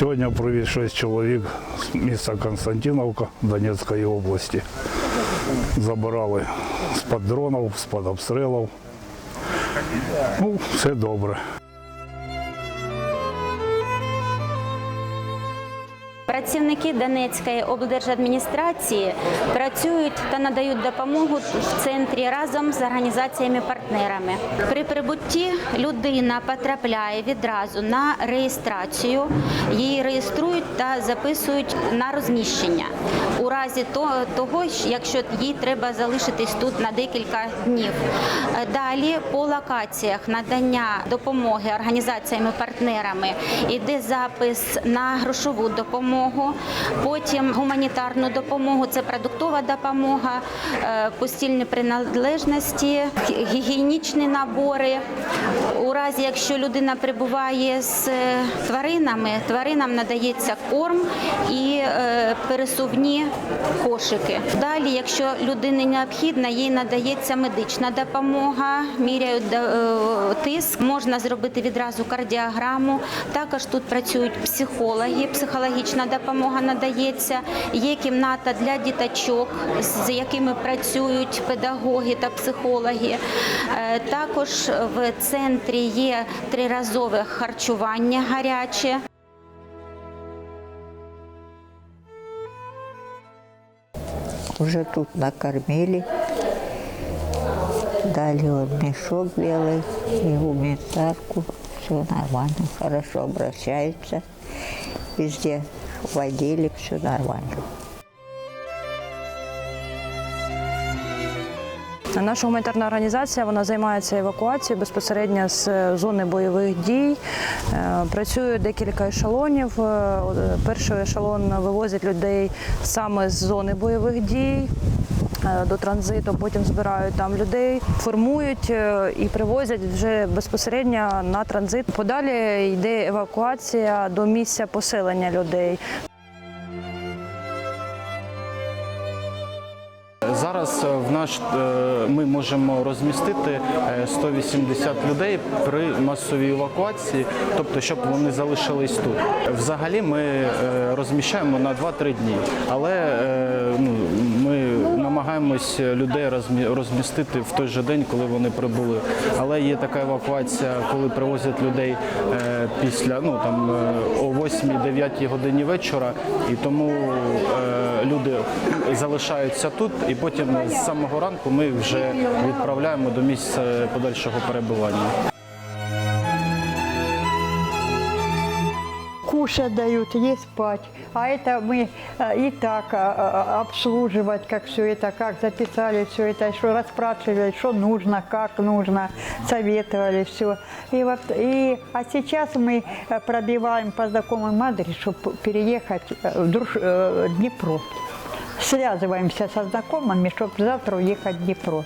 Сьогодні привіз 6 чоловік з міста Константиновка Донецької області. Забирали з-під дронів, з-під обстрілів. Ну, все добре. Працівники Донецької облдержадміністрації працюють та надають допомогу в центрі разом з організаціями-партнерами. При прибутті людина потрапляє відразу на реєстрацію, її реєструють та записують на розміщення. У разі того, якщо їй треба залишитись тут на декілька днів. Далі по локаціях надання допомоги організаціями-партнерами йде запис на грошову допомогу, потім гуманітарну допомогу, це продуктова допомога, е, постільні приналежності, гігієнічні набори. У разі, якщо людина перебуває з е, тваринами, тваринам надається корм і е, пересувні кошики. Далі, якщо людині необхідна, їй надається медична допомога, міряють тиск, можна зробити відразу кардіограму. Також тут працюють психологи, психологічна допомога надається. Є кімната для діточок, з якими працюють педагоги та психологи. Е, Також в центрі є триразове харчування гаряче. Уже тут накормили. Дали вот мешок белый и гуманитарку. Все нормально, хорошо обращаются. Везде водили, все нормально. Наша гуманітарна організація вона займається евакуацією безпосередньо з е, зони бойових дій. Е, Працює декілька ешелонів. Е, Перший ешелон вивозить людей саме з зони бойових дій. Е, До транзиту, потім збирають там людей, формують е, і привозять вже безпосередньо на транзит. Подалі йде евакуація до місця поселення людей. Зараз е, в наш ми можемо розмістити е, 180 людей при масовій евакуації, тобто щоб вони залишились тут. Взагалі ми розміщаємо на 2-3 дні, але ну, ми намагаємось людей розмістити в той же день, коли вони прибули. Але є така евакуація, коли привозять людей е, після ну там е, о 8-9 годині вечора, і тому е, люди залишаються тут, і потім з самого ранку ми вже відправляємо до місця подальшого перебування. кушать дают, есть спать. А это мы э, и так э, э, обслуживать, как все это, как записали все это, что расспрашивали, что нужно, как нужно, советовали все. И вот, и, а сейчас мы э, пробиваем по знакомым адресу, чтобы переехать э, в Друж- э, Днепро. Связываемся со знакомыми, чтобы завтра уехать в Днепро.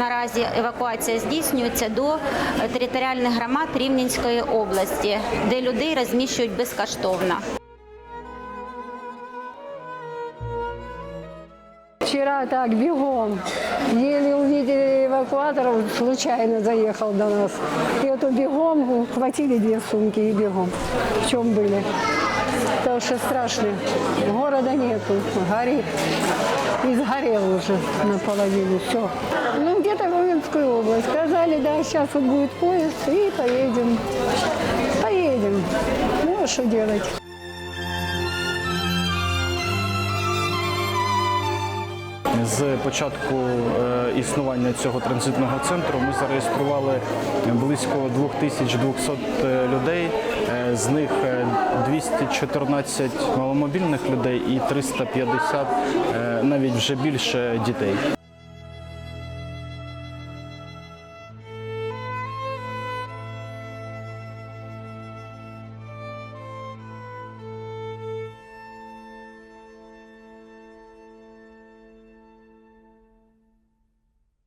Наразі евакуація здійснюється до е, територіальних громад Рівненської області, де людей розміщують безкоштовно. Вчера так, бегом. Еле увидели эвакуатор, случайно заехал до нас. И вот бегом хватили две сумки и бегом. В чем были. Потому что страшно. Города нету, горит. И сгорел уже наполовину все. Сказали, да, сейчас вот будет поезд, и поедем. Поедем. Ну, а что делать? З початку е, існування цього транзитного центру ми зареєстрували близько 2200 людей. Е, З них е, 214 маломобільних людей і 350 е, навіть вже більше дітей.